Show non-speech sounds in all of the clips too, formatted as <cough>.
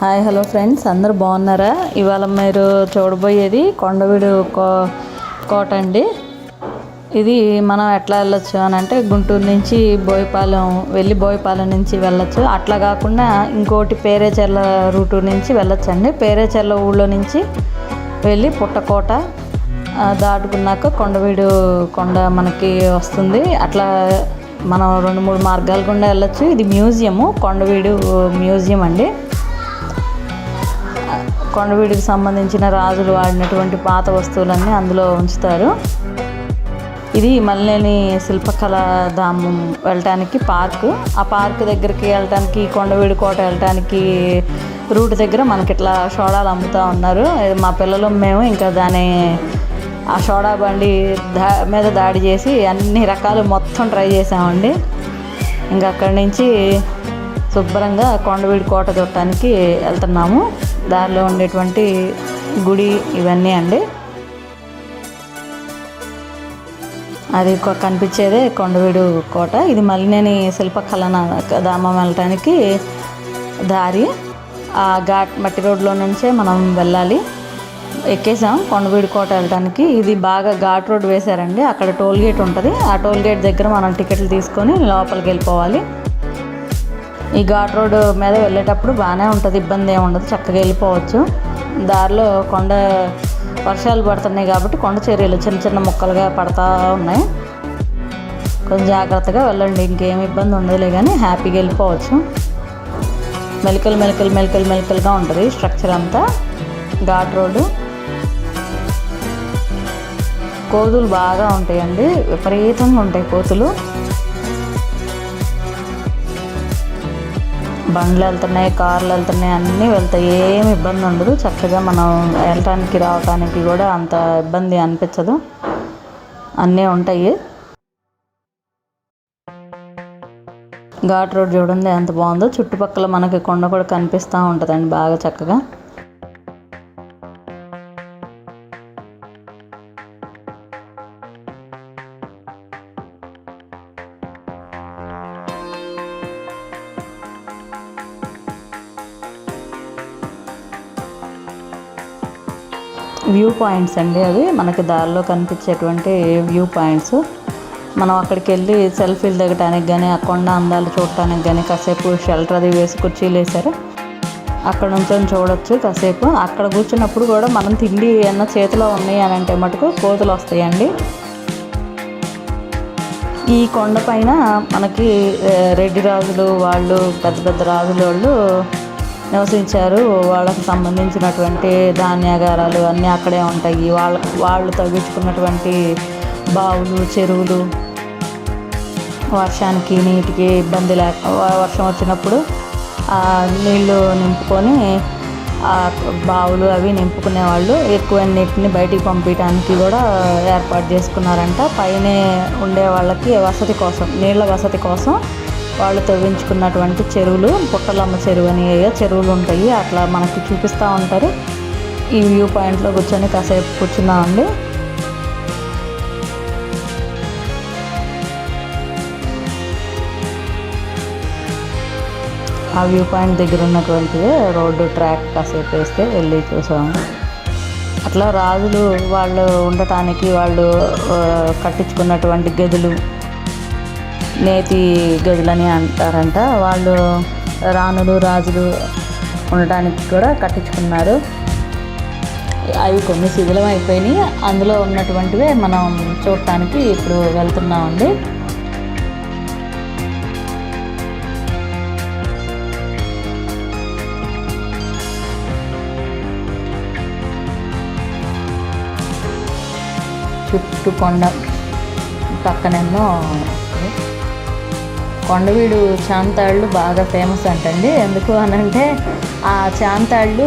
Hi hello friends. అందరూ బాగున్నారా? ఇవాళ మీరు చూడబోయేది కొండవీడు కో కోట అండి. ఇది మనం ఎట్లా వెళ్ళొచ్చు అని అంటే గుంటూరు నుంచి బోయపాలెం వెళ్ళి బోయపాలెం నుంచి వెళ్ళొచ్చు. అట్లా కాకుండా ఇంకోటి పేరేచెర్ల రూటు నుంచి వెళ్ళచ్చు అండి పేరేచెర్ల ఊళ్ళో నుంచి వెళ్ళి పుట్టకోట దాటుకున్నాక కొండవీడు కొండ మనకి వస్తుంది. అట్లా మనం రెండు మూడు మార్గాల గుండా వెళ్ళొచ్చు. ఇది మ్యూజియము కొండవీడు మ్యూజియం అండి కొండవీడికి సంబంధించిన రాజులు వాడినటువంటి పాత వస్తువులన్నీ అందులో ఉంచుతారు. ఇది మల్లేని శిల్పకళ ధామం వెళ్ళటానికి పార్క్. ఆ పార్క్ దగ్గరికి వెళ్ళటానికి కొండవీడి కోట వెళ్ళటానికి రూట్ దగ్గర మనకి ఇట్లా సోడాలు అమ్ముతూ ఉన్నారు. మా పిల్లలు మేము ఇంకా దాని ఆ సోడా బండి దా మీద దాడి చేసి అన్ని రకాలు మొత్తం ట్రై చేసామండి. ఇంకా అక్కడి నుంచి శుభ్రంగా కొండవీడి కోట చూడటానికి వెళ్తున్నాము. దారిలో ఉండేటువంటి గుడి ఇవన్నీ అండి. అది కనిపించేదే కొండవీడు కోట. ఇది మలినేని శిల్పకళన ధామం వెళ్ళటానికి దారి. ఆ ఘాట్ మట్టి రోడ్లో నుంచే మనం వెళ్ళాలి. ఎక్కేసాం కొండవీడు కోట వెళ్ళడానికి ఇది బాగా ఘాట్ రోడ్ వేశారండి. అక్కడ టోల్ గేట్ ఉంటుంది. ఆ టోల్ గేట్ దగ్గర మనం టికెట్లు తీసుకొని లోపలికి వెళ్ళిపోవాలి. ఈ ఘాట్ రోడ్ మీద వెళ్ళేటప్పుడు బాగానే ఉంటుంది ఇబ్బంది ఏమి ఉండదు చక్కగా వెళ్ళిపోవచ్చు. దారిలో కొండ వర్షాలు పడుతున్నాయి కాబట్టి కొండ చర్యలు చిన్న చిన్న ముక్కలుగా పడతా ఉన్నాయి. కొంచెం జాగ్రత్తగా వెళ్ళండి ఇంకేం ఇబ్బంది ఉండదులే కానీ హ్యాపీగా వెళ్ళిపోవచ్చు. మెలికలు మెలికలు మెలికలు మెలికలుగా ఉంటుంది స్ట్రక్చర్ అంతా ఘాట్ రోడ్డు. కోతులు బాగా ఉంటాయండి విపరీతంగా ఉంటాయి కోతులు. బండ్లు వెళ్తున్నాయి కార్లు వెళ్తున్నాయి అన్నీ వెళ్తాయి. ఏమి ఇబ్బంది ఉండదు. చక్కగా మనం వెళ్ళటానికి రావటానికి కూడా అంత ఇబ్బంది అనిపించదు. అన్నీ ఉంటాయి. ఘాట్ రోడ్ చూడండి ఎంత బాగుందో. చుట్టుపక్కల మనకి కొండ కూడా కనిపిస్తూ ఉంటుందండి బాగా చక్కగా. వ్యూ పాయింట్స్ అండి అవి. మనకి దారిలో కనిపించేటువంటి వ్యూ పాయింట్స్. మనం అక్కడికి వెళ్ళి సెల్ఫీలు దిగటానికి కానీ ఆ కొండ అందాలు చూడటానికి కానీ కాసేపు షెల్టర్ అది వేసి కుర్చీలు వేశారు. అక్కడ నుంచి చూడొచ్చు కాసేపు. అక్కడ కూర్చున్నప్పుడు కూడా మనం తిండి ఏమన్నా చేతిలో ఉన్నాయి అని అంటే మటుకు కోతులు వస్తాయండి. ఈ కొండ పైన మనకి రెడ్డి రాజులు వాళ్ళు పెద్ద పెద్ద రాజుల వాళ్ళు నివసించారు. వాళ్ళకి సంబంధించినటువంటి ధాన్యాగారాలు అన్నీ అక్కడే ఉంటాయి. వాళ్ళ వాళ్ళు తవ్వించుకున్నటువంటి బావులు చెరువులు వర్షానికి నీటికి ఇబ్బంది లేక వర్షం వచ్చినప్పుడు ఆ నీళ్ళు నింపుకొని ఆ బావులు అవి నింపుకునే వాళ్ళు ఎక్కువ నీటిని బయటికి పంపించడానికి కూడా ఏర్పాటు చేసుకున్నారంట. పైనే ఉండే వాళ్ళకి వసతి కోసం నీళ్ళ వసతి కోసం వాళ్ళు తవ్వించుకున్నటువంటి చెరువులు పుట్టలమ్మ చెరువు అని ఏవో చెరువులు ఉంటాయి. అట్లా మనకి చూపిస్తూ ఉంటారు. ఈ వ్యూ పాయింట్లో కూర్చొని కాసేపు కూర్చున్నామండి ఆ వ్యూ పాయింట్ దగ్గర ఉన్నటువంటి రోడ్డు ట్రాక్ కాసేపు వేస్తే వెళ్ళి చూసాము. అట్లా రాజులు వాళ్ళు ఉండటానికి వాళ్ళు కట్టించుకున్నటువంటి గదులు నేతి గదులని అంటారంట. వాళ్ళు రాణులు రాజులు ఉండటానికి కూడా కట్టించుకున్నారు. అవి కొన్ని శిథిలం అయిపోయినాయి. అందులో ఉన్నటువంటివే మనం చూడటానికి ఇప్పుడు వెళ్తున్నామండి. చుట్టూ కొండ పక్కనేమో కొండవీడు చాంతాళ్ళు బాగా ఫేమస్ అంటండి. ఎందుకు అనంటే ఆ చాంతాళ్ళు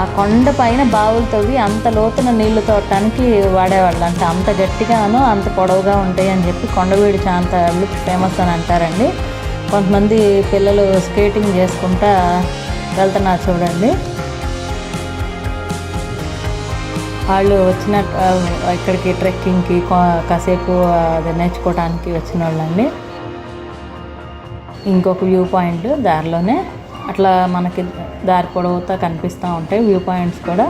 ఆ కొండ పైన బావులు తవ్వి అంత లోతున నీళ్ళు తోడటానికి వాడేవాళ్ళు అంటే అంత గట్టిగాను అంత పొడవుగా ఉంటాయి అని చెప్పి కొండవీడు చాంతాళ్ళు ఫేమస్ అని అంటారండి. కొంతమంది పిల్లలు స్కేటింగ్ చేసుకుంటా వెళ్తున్నారు చూడండి. వాళ్ళు వచ్చిన ఇక్కడికి ట్రెక్కింగ్కి కాసేపు అది నేర్చుకోవడానికి వచ్చిన వాళ్ళండి ఇంకొక వ్యూ పాయింట్ దారిలోనే అట్లా మనకి దారి పొడవుతా కనిపిస్తూ ఉంటాయి. వ్యూ పాయింట్స్ కూడా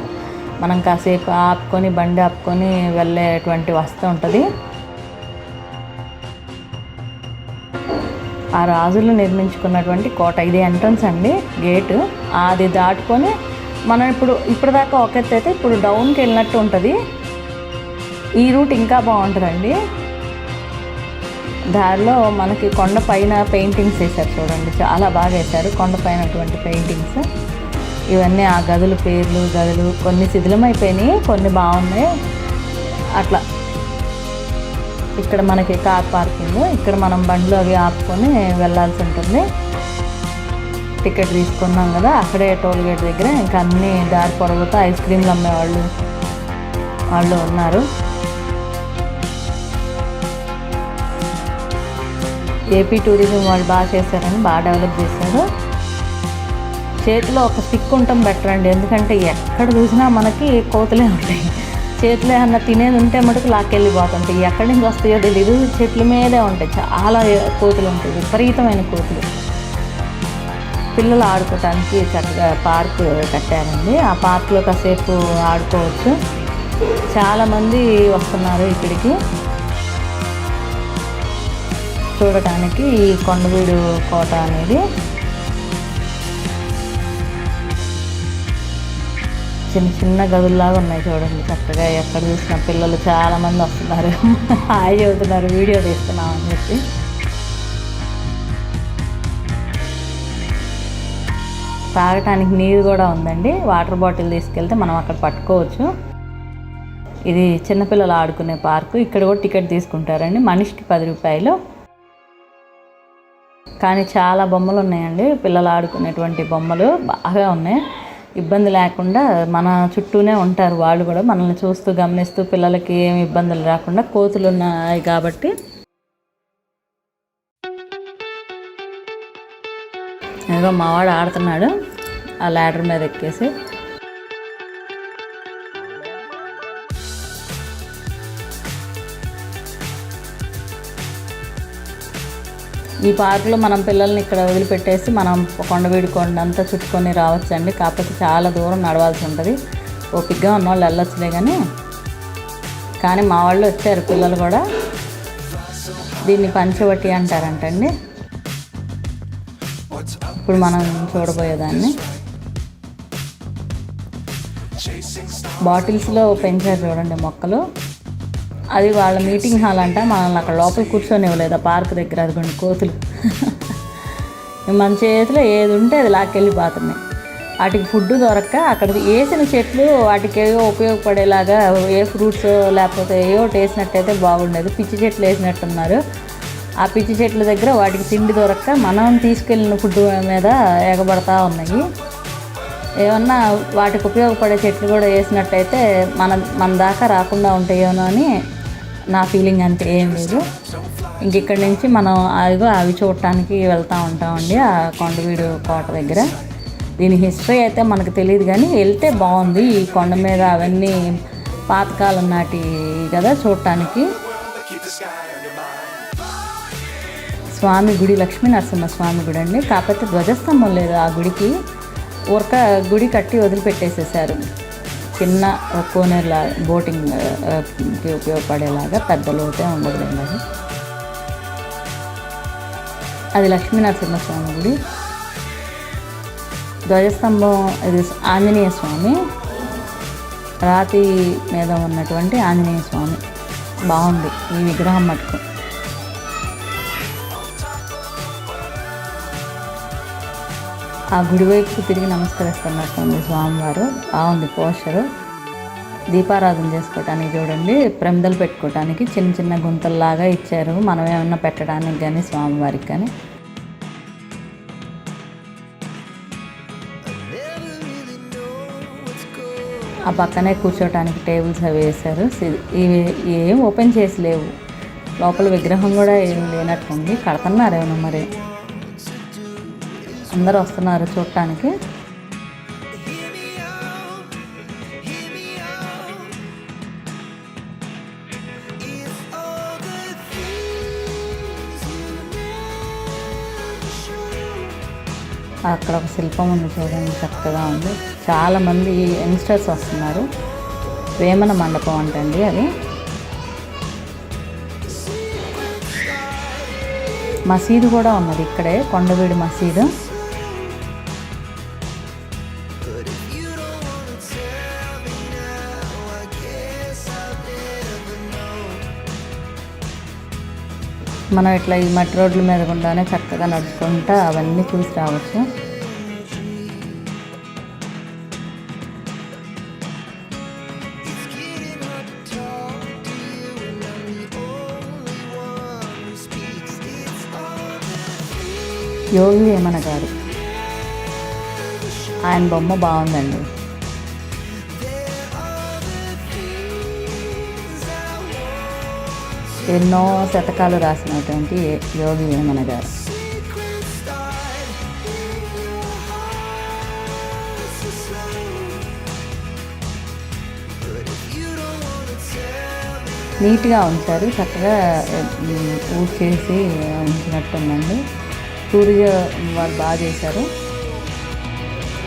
మనం కాసేపు ఆపుకొని బండి ఆపుకొని వెళ్ళేటువంటి వస్తూ ఉంటుంది. ఆ రాజులు నిర్మించుకున్నటువంటి కోట ఇది ఎంట్రన్స్ అండి గేటు. అది దాటుకొని మనం ఇప్పుడు ఇప్పటిదాకా ఒక ఎత్తు అయితే ఇప్పుడు డౌన్కి వెళ్ళినట్టు ఉంటుంది. ఈ రూట్ ఇంకా బాగుంటుందండి. దారిలో మనకి కొండ పైన పెయింటింగ్స్ వేశారు చూడండి. చాలా బాగా వేశారు కొండ పైన అటువంటి పెయింటింగ్స్. ఇవన్నీ ఆ గదుల పేర్లు గదులు కొన్ని శిథిలమైపోయినాయి కొన్ని బాగున్నాయి. అట్లా. ఇక్కడ మనకి కార్ పార్కింగ్ ఇక్కడ మనం బండ్లు అవి ఆపుకొని వెళ్ళాల్సి ఉంటుంది. టికెట్ తీసుకున్నాం కదా అక్కడే టోల్ గేట్ దగ్గర. ఇంకా అన్ని దారి పొడవుతా ఐస్ క్రీమ్లు అమ్మేవాళ్ళు వాళ్ళు ఉన్నారు. ఏపీ టూరిజం వాళ్ళు బాగా చేశారని బాగా డెవలప్ చేశారు. చేతిలో ఒక స్టిక్ ఉండటం బెటర్ అండి. ఎందుకంటే ఎక్కడ చూసినా మనకి కోతులే ఉంటాయి. చేతిలో ఏమన్నా తినేది ఉంటే మటుకు లాక్కెళ్ళిపోతుంటాయి. ఎక్కడి నుంచి వస్తాయో తెలియదు చెట్ల మీదే ఉంటాయి. చాలా కోతులు ఉంటాయి. విపరీతమైన కోతులు. పిల్లలు ఆడుకోవటానికి చక్కగా పార్క్ కట్టారండి. ఆ పార్క్లో కాసేపు ఆడుకోవచ్చు. చాలామంది వస్తున్నారు ఇక్కడికి. చూడటానికి ఈ కొండవీడు కోట అనేది చిన్న చిన్న గదుల్లాగా ఉన్నాయి చూడండి. చక్కగా ఎక్కడ చూసిన పిల్లలు చాలామంది వస్తున్నారు. హాయ్ చదువుతున్నారు వీడియో తీస్తున్నాం అని చెప్పి. తాగటానికి నీరు కూడా ఉందండి. వాటర్ బాటిల్ తీసుకెళ్తే మనం అక్కడ పట్టుకోవచ్చు. ఇది చిన్నపిల్లలు ఆడుకునే పార్కు. ఇక్కడ కూడా టికెట్ తీసుకుంటారండి. మనిషికి పది రూపాయలు. కానీ చాలా బొమ్మలు ఉన్నాయండి. పిల్లలు ఆడుకునేటువంటి బొమ్మలు బాగా ఉన్నాయి. ఇబ్బంది లేకుండా మన చుట్టూనే ఉంటారు వాళ్ళు కూడా. మనల్ని చూస్తూ గమనిస్తూ పిల్లలకి ఏమి ఇబ్బందులు రాకుండా కోతులు ఉన్నాయి కాబట్టి. ఏదో మావాడు ఆడుతున్నాడు. ఆ ల్యాడర్ మీద ఎక్కేసి ఈ పార్కులో మనం పిల్లల్ని ఇక్కడ వదిలిపెట్టేసి మనం కొండవీడి కొండ అంతా చుట్టుకొని రావచ్చండి. కాకపోతే చాలా దూరం నడవాల్సి ఉంటుంది. ఓపిక్గా ఉన్న వాళ్ళు వెళ్ళొచ్చులే కానీ కానీ మా వాళ్ళు వచ్చారు పిల్లలు కూడా. దీన్ని పంచవటి అంటారంటండి. ఇప్పుడు మనం చూడబోయేదాన్ని. బాటిల్స్లో పెంచారు చూడండి మొక్కలు. అది వాళ్ళ మీటింగ్ హాల్ అంట. మనల్ని అక్కడ లోపల కూర్చొని ఇవ్వలేదు ఆ పార్క్ దగ్గర అది కొన్ని కోతులు. <laughs> మన చేతిలో ఏది ఉంటే అది లాక్కెళ్ళిపోతున్నాయి. వాటికి ఫుడ్ దొరక్క అక్కడ వేసిన చెట్లు వాటికి ఏవో ఉపయోగపడేలాగా ఏ ఫ్రూట్స్ లేకపోతే ఏవో వేసినట్టయితే బాగుండేది. పిచ్చి చెట్లు వేసినట్టున్నారు. ఆ పిచ్చి చెట్ల దగ్గర వాటికి తిండి దొరక్క మనం తీసుకెళ్ళిన ఫుడ్ మీద ఎగబడతా ఉన్నాయి. ఏమన్నా వాటికి ఉపయోగపడే చెట్లు కూడా వేసినట్టయితే మన మన దాకా రాకుండా ఉంటాయేమో అని నా ఫీలింగ్ అంతే ఏం లేదు. ఇంక ఇక్కడి నుంచి మనం అదిగో అవి చూడటానికి వెళ్తూ ఉంటామండి ఆ కొండవీడు కోట దగ్గర. దీని హిస్టరీ అయితే మనకు తెలియదు కానీ వెళ్తే బాగుంది. ఈ కొండ మీద అవన్నీ పాతకాలం నాటి కదా చూడటానికి. స్వామి గుడి లక్ష్మీ నరసింహ స్వామి గుడి అండి. కాకపోతే ధ్వజస్తంభం లేదు ఆ గుడికి. ఊరక గుడి కట్టి వదిలిపెట్టేసేసారు. చిన్న కోనేరులా బోటింగ్ ఉపయోగపడేలాగా పెద్ద లోతే ఉండదండి అది. అది లక్ష్మీనరసింహస్వామి గుడి. ధ్వజస్తంభం ఇది ఆంజనేయ స్వామి. రాతి మీద ఉన్నటువంటి ఆంజనేయ స్వామి. బాగుంది. ఈ విగ్రహం మటుకు. ఆ గుడి తిరిగి తిరిగి నమస్కరిస్తున్నట్టుంది స్వామివారు. బాగుంది పోస్చరు. దీపారాధన చేసుకోవటానికి చూడండి ప్రమిదలు పెట్టుకోవటానికి చిన్న చిన్న గుంతల్లాగా ఇచ్చారు. మనం ఏమన్నా పెట్టడానికి కానీ స్వామివారికి కానీ ఆ పక్కనే కూర్చోటానికి టేబుల్స్ అవి వేశారు. ఇవి ఏం ఓపెన్ చేసి లేవు. లోపల విగ్రహం కూడా ఏం లేనట్టుంది. కడుతున్నారేమో మరి. అందరూ వస్తున్నారు చూడటానికి. అక్కడ ఒక శిల్పం ఉంది చూడండి చక్కగా ఉంది. చాలామంది యంగ్స్టర్స్ వస్తున్నారు. వేమన మండపం అంటండి అది. మసీదు కూడా ఉన్నది ఇక్కడే కొండవీడి మసీదు. మనం ఇట్లా ఈ మట్టి రోడ్ల మీద గుండానే చక్కగా నడుచుకుంటా అవన్నీ చూసి రావచ్చు. యోగి వేమన గారు. ఆయన బొమ్మ బాగుందండి. ఎన్నో శతకాలు రాసినటువంటి యోగి వేమన గారు. నీట్గా ఉంచారు చక్కగా ఊడ్చేసి ఉంచినట్టుందండి. సూర్య వాళ్ళు బాగా చేశారు.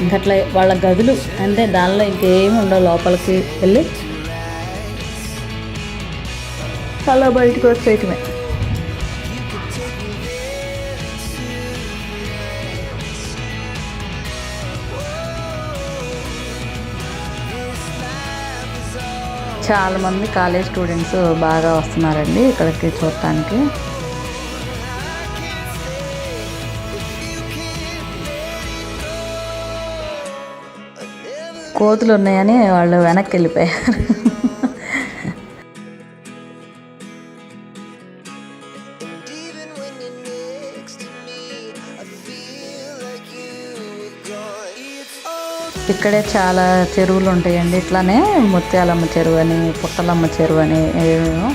ఇంకట్లా వాళ్ళ గదులు అంటే దానిలో ఇంకేమి ఉండవు లోపలికి వెళ్ళి. అలా బయటకు వచ్చేయటమే చాలామంది కాలేజ్ స్టూడెంట్స్ బాగా వస్తున్నారండి ఇక్కడికి చూడటానికి. కోతులు ఉన్నాయని వాళ్ళు వెనక్కి వెళ్ళిపోయారు. ఇక్కడే చాలా చెరువులు ఉంటాయండి ఇట్లానే ముత్యాలమ్మ చెరువు అని పుట్టలమ్మ చెరువు అని ఏవేవో.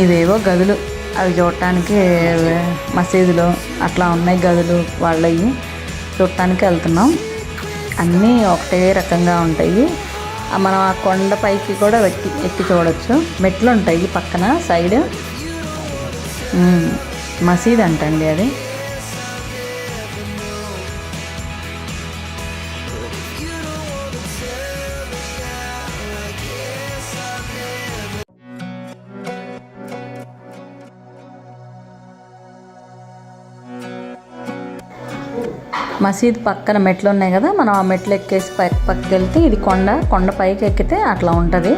ఇవేవో గదులు. అవి చూడటానికి మసీదులు అట్లా ఉన్నాయి గదులు వాళ్ళవి చూడటానికి వెళ్తున్నాం. అన్నీ ఒకటే రకంగా ఉంటాయి. మనం ఆ కొండ పైకి కూడా ఎక్కి ఎక్కి చూడొచ్చు. మెట్లు ఉంటాయి పక్కన సైడ్. మసీద్ అంటండి అది. మసీద్ పక్కన మెట్లు ఉన్నాయి కదా మనం ఆ మెట్లు ఎక్కేసి పై పక్కకి వెళ్తే ఇది కొండ కొండ పైకి ఎక్కితే అట్లా ఉంటుంది.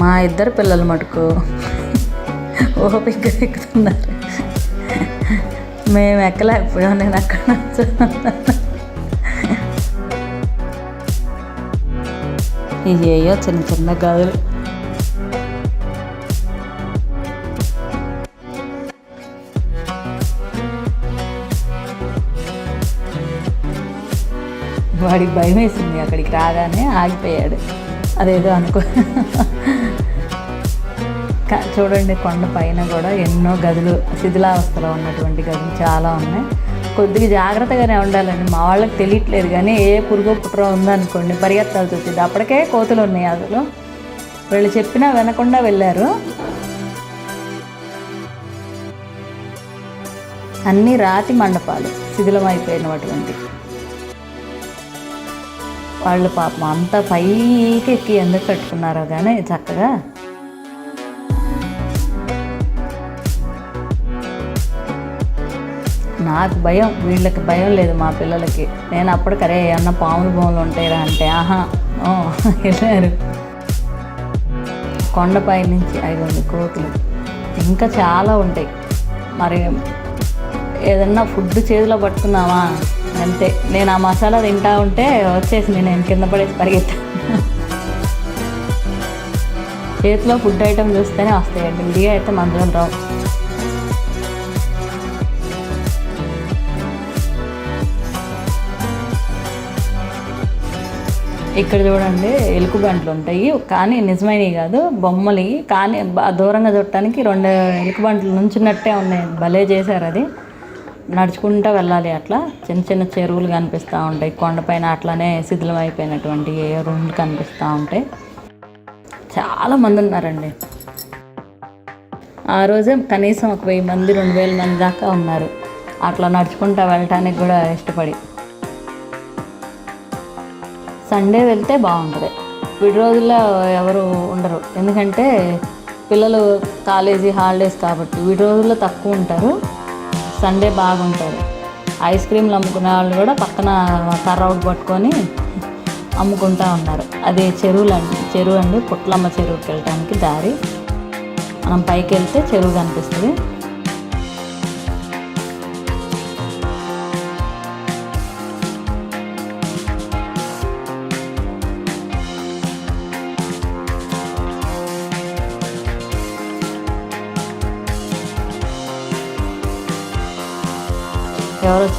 మా ఇద్దరు పిల్లలు మటుకు <laughs> ఓపిక ఎక్కుతున్నారు. మేము ఎక్కలేకపోయాం నేను అక్కడ ఇది <laughs> అయ్యో చిన్న చిన్న గదులు వాడికి భయం వేసింది అక్కడికి రాగానే ఆగిపోయాడు. అదేదో అనుకో. చూడండి కొండ పైన కూడా ఎన్నో గదులు శిథిలావస్థలో ఉన్నటువంటి గదులు చాలా ఉన్నాయి. కొద్దిగా జాగ్రత్తగానే ఉండాలండి. మా వాళ్ళకి తెలియట్లేదు కానీ ఏ పురుగు పుట్ర ఉందనుకోండి పరిగెత్తాల్సి వచ్చింది. అప్పటికే కోతులు ఉన్నాయి అసలు వీళ్ళు చెప్పినా వినకుండా వెళ్ళారు. అన్నీ రాతి మండపాలు శిథిలమైపోయినటువంటి వాళ్ళు పాపం అంత పైకి ఎక్కి ఎందుకు కట్టుకున్నారో కానీ చక్కగా. నాకు భయం వీళ్ళకి భయం లేదు మా పిల్లలకి. నేను అప్పటికరే ఏమన్నా పాములు బొమ్మలు ఉంటాయిరా అంటే ఆహా ఓ వెళ్ళారు. కొండపై నుంచి ఐదు కోతులు. ఇంకా చాలా ఉంటాయి. మరి ఏదన్నా ఫుడ్ చేతిలో పట్టుకున్నావా? అంతే. నేను ఆ మసాలా తింటా ఉంటే వచ్చేసింది నేను కింద పడేసి పరిగెత్తా. చేతిలో ఫుడ్ ఐటెం చూస్తేనే వస్తాయండి. విడిగా అయితే మందులు రావు. ఇక్కడ చూడండి ఎలుకబంట్లు ఉంటాయి. కానీ నిజమైనవి కాదు బొమ్మలు కానీ దూరంగా చూడటానికి రెండు ఎలుకబంట్లు నుంచున్నట్టే ఉన్నాయి. భలే చేశారు అది. నడుచుకుంటూ వెళ్ళాలి అట్లా. చిన్న చిన్న చెరువులు కనిపిస్తూ ఉంటాయి. కొండపైన అట్లానే శిథిలం అయిపోయినటువంటి రూమ్లు కనిపిస్తూ ఉంటాయి. చాలా మంది ఉన్నారండి. ఆ రోజే కనీసం ఒక వెయ్యి మంది రెండు వేల మంది దాకా ఉన్నారు. అట్లా నడుచుకుంటూ వెళ్ళటానికి కూడా ఇష్టపడి. సండే వెళ్తే బాగుంటుంది. విడి రోజుల్లో ఎవరు ఉండరు. ఎందుకంటే పిల్లలు కాలేజీ హాలిడేస్ కాబట్టి విడి రోజుల్లో తక్కువ ఉంటారు. సండే బాగుంటుంది. ఐస్ క్రీమ్లు అమ్ముకునే వాళ్ళు కూడా పక్కన కర్ర ఒకటి పట్టుకొని అమ్ముకుంటా ఉన్నారు. అది చెరువులు అండి. చెరువు అండి. పుట్లమ్మ చెరువుకి వెళ్ళడానికి దారి. మనం పైకి వెళ్తే చెరువు కనిపిస్తుంది.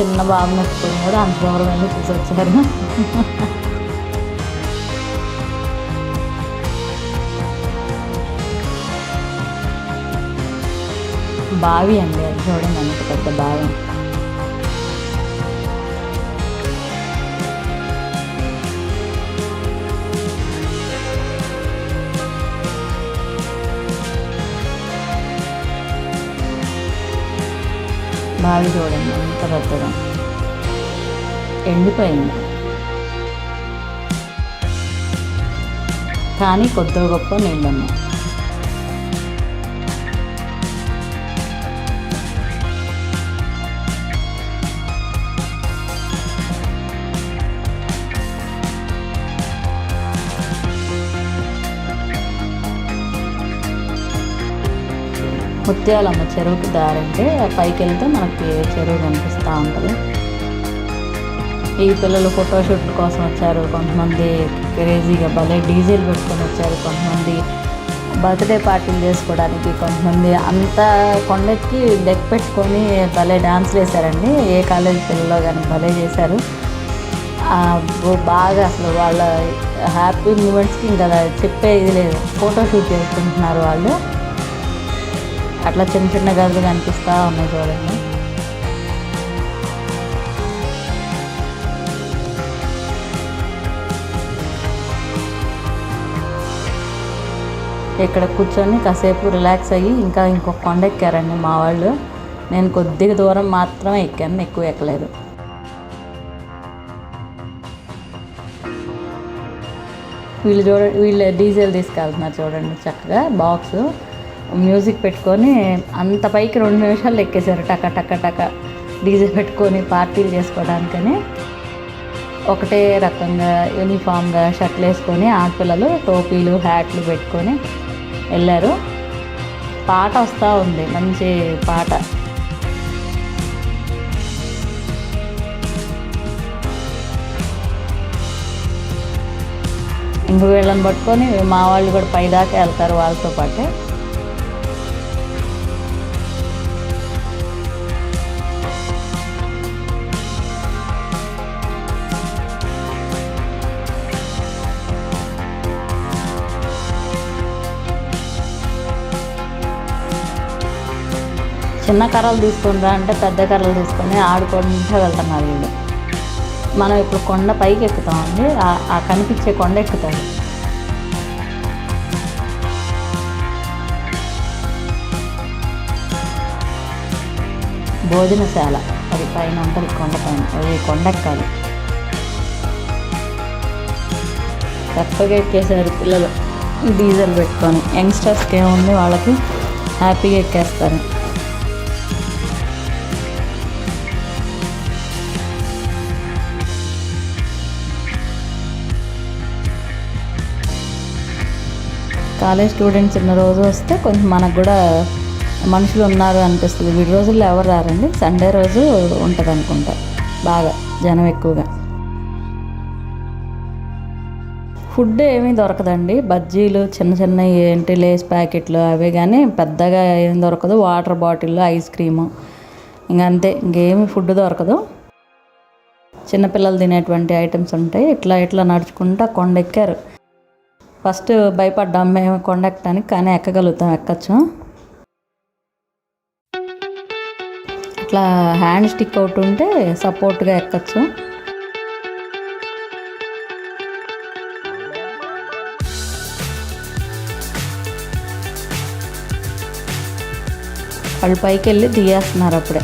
చిన్న బాబు నెట్టుకుని కూడా అంత దూరం వెళ్ళి చూసి వచ్చారు బావి అండి అది చూడండి అంత పెద్ద బావి బావి చూడండి ఎంత పెద్దగా ఎండిపోయింది. కానీ కొద్దిగా గొప్ప నీళ్ళు ఉన్నాయి ముత్యాలమ్మ చెరువుకి దారి అంటే పైకి వెళ్తే మనకి చెరువు కనిపిస్తూ ఉంటుంది. ఈ పిల్లలు ఫోటోషూట్ కోసం వచ్చారు. కొంతమంది క్రేజీగా భలే డీజిల్ పెట్టుకొని వచ్చారు. కొంతమంది బర్త్డే పార్టీలు చేసుకోవడానికి కొంతమంది అంతా కొండెక్కి డెక్ పెట్టుకొని భలే డ్యాన్స్లు వేశారండి. ఏ కాలేజ్ పిల్లలు కానీ భలే చేశారు. బాగా అసలు వాళ్ళ హ్యాపీ మూమెంట్స్కి ఇంకా చెప్పే ఇది లేదు ఫోటోషూట్ చేసుకుంటున్నారు వాళ్ళు. అట్లా చిన్న చిన్న గదులు కనిపిస్తూ ఉన్నాయి చూడండి. ఇక్కడ కూర్చొని కాసేపు రిలాక్స్ అయ్యి ఇంకా ఇంకొక కొండ ఎక్కారండి మా వాళ్ళు. నేను కొద్దిగా దూరం మాత్రమే ఎక్కాను ఎక్కువ ఎక్కలేదు. వీళ్ళు చూడ వీళ్ళు డీజిల్ తీసుకెళ్తున్నారు చూడండి చక్కగా బాక్స్. మ్యూజిక్ పెట్టుకొని అంత పైకి రెండు నిమిషాలు ఎక్కేశారు. టక టక టక. డీజే పెట్టుకొని పార్టీలు చేసుకోవడానికని ఒకటే రకంగా యూనిఫామ్గా షర్ట్లు వేసుకొని ఆడపిల్లలు టోపీలు హ్యాట్లు పెట్టుకొని వెళ్ళారు. పాట వస్తూ ఉంది. మంచి పాట. ఇంక వీళ్ళని పట్టుకొని మా వాళ్ళు కూడా పైదాకా వెళ్తారు వాళ్ళతో పాటే. చిన్న కర్రలు తీసుకుంటా అంటే పెద్ద కర్రలు తీసుకొని ఆడుకుంటూ వెళ్తున్నారు వీళ్ళు మనం ఇప్పుడు కొండ పైకి ఎక్కుతామండి ఆ- ఆ కనిపించే కొండ ఎక్కుతాం భోజనశాల. అది పైన ఉంటుంది కొండ పైన. అది కొండ ఎక్కాలి చక్కగా ఎక్కేసారు పిల్లలు. డీజిల్ పెట్టుకొని. యంగ్స్టర్స్కి ఏముంది వాళ్ళకి? హ్యాపీగా ఎక్కేస్తారు. కాలేజ్ స్టూడెంట్స్ ఉన్న రోజు వస్తే కొంచెం మనకు కూడా మనుషులు ఉన్నారు అనిపిస్తుంది. వీడి రోజుల్లో ఎవరు రారండి? సండే రోజు ఉంటుంది అనుకుంటా. బాగా జనం ఎక్కువగా. ఫుడ్ ఏమీ దొరకదండి. బజ్జీలు చిన్న చిన్న ఏంటి లేస్ ప్యాకెట్లు అవే కానీ పెద్దగా ఏం దొరకదు. Water bottle ice cream. ఇంకా అంతే ఫుడ్ దొరకదు. చిన్నపిల్లలు తినేటువంటి ఐటమ్స్ ఉంటాయి. ఇట్లా ఇట్లా నడుచుకుంటా కొండ ఎక్కారు ఫస్ట్ భయపడ్డాం మేము కొండ ఎక్కడానికి కానీ ఎక్కగలుగుతాం ఎక్కచ్చు. ఇట్లా హ్యాండ్ స్టిక్ అవుట్ ఉంటే సపోర్ట్గా ఎక్కచ్చు. వాళ్ళు పైకి వెళ్ళి దిగేస్తున్నారు అప్పుడే.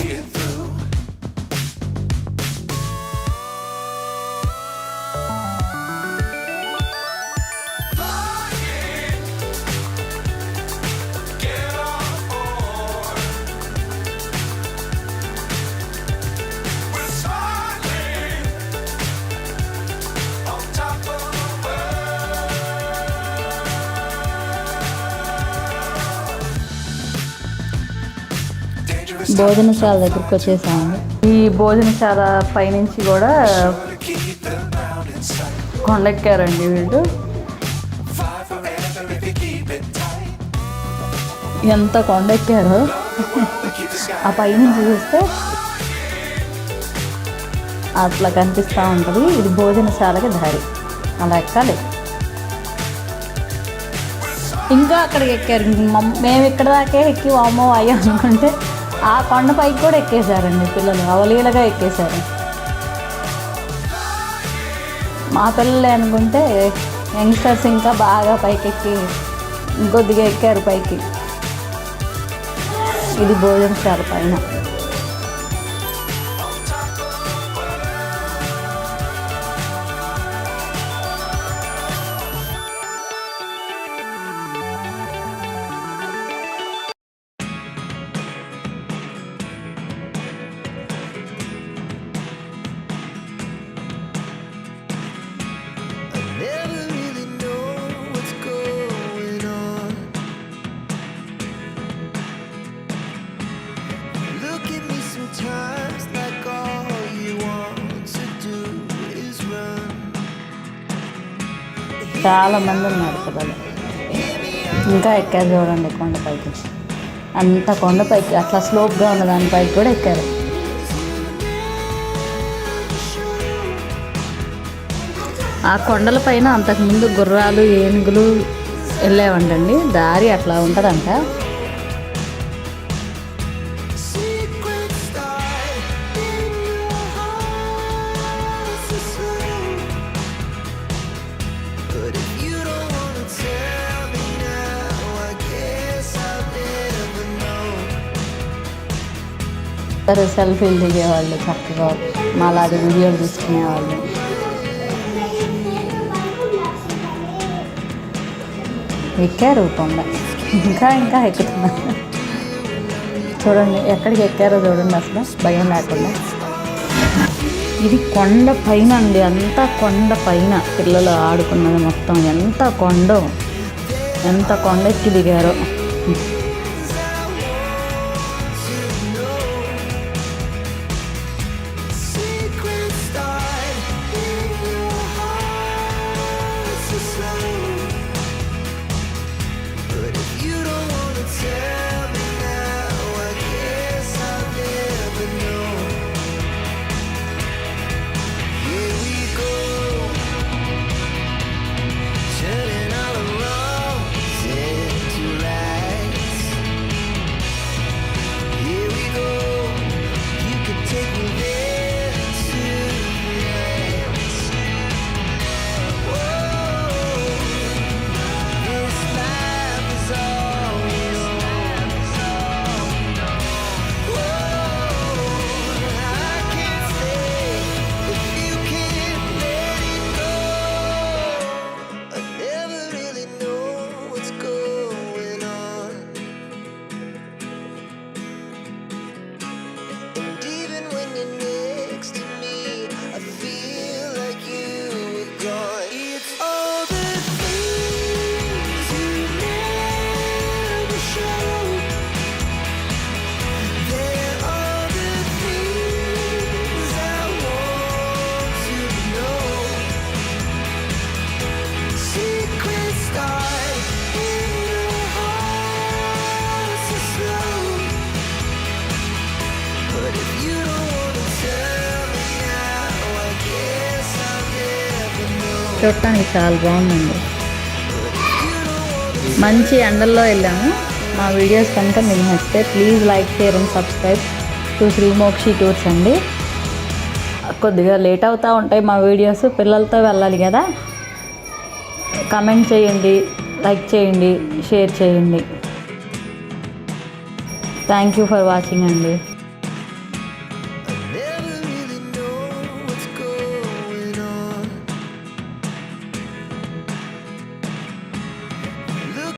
భోజనశాల దగ్గరికి వచ్చేసాము. ఈ భోజనశాల పైనుంచి కూడా కొండెక్కారండి వీళ్ళు. ఎంత కొండెక్కారో. ఆ పైనుంచి చూస్తే అట్లా కనిపిస్తూ ఉంటుంది. ఇది భోజనశాలకి దారి. అలా ఎక్కాలి. ఇంకా అక్కడికి ఎక్కారు. మేము ఇక్కడ దాకే ఎక్కి వామో అయ్యా అనుకుంటే ఆ కొండపైకి కూడా ఎక్కేశారండి పిల్లలు. అవలీలగా ఎక్కేశారు. మా పిల్లలు అనుకుంటే యంగ్స్టర్స్ ఇంకా బాగా పైకి ఎక్కి ఇంకొద్దిగా ఎక్కారు పైకి. ఇది భోజనశాల పైన. చాలామంది ఉన్నారు పిల్లలు ఇంకా ఎక్కారు చూడండి కొండపైకి అంత కొండపైకి అట్లా స్లోప్గా ఉన్న దానిపైకి కూడా ఎక్కారు. ఆ కొండల పైన అంతకుముందు గుర్రాలు ఏనుగులు వెళ్ళేవంటండి. దారి అట్లా ఉంటుందంట. అందరూ సెల్ఫీలు దిగేవాళ్ళు చక్కగా మాలాది వీడియోలు తీసుకునేవాళ్ళు. ఎక్కారు కొండ ఇంకా ఇంకా ఎక్కుతున్నారు చూడండి ఎక్కడికి ఎక్కారో చూడండి అసలు భయం లేకుండా. ఇది కొండ పైన అండి అంతా కొండ పైన పిల్లలు ఆడుకున్నది మొత్తం. ఎంత కొండ ఎంత కొండ ఎక్కి దిగారో. చూడటానికి చాలా బాగుందండి. మంచి ఎండల్లో వెళ్ళాము. మా వీడియోస్ కనుక మీకు నచ్చితే please like share and subscribe to Srimokshi tours అండి. కొద్దిగా లేట్ అవుతూ ఉంటాయి మా వీడియోస్ పిల్లలతో వెళ్ళాలి కదా. కమెంట్ చేయండి లైక్ చేయండి షేర్ చేయండి. థ్యాంక్ యూ ఫర్ వాచింగ్ అండి.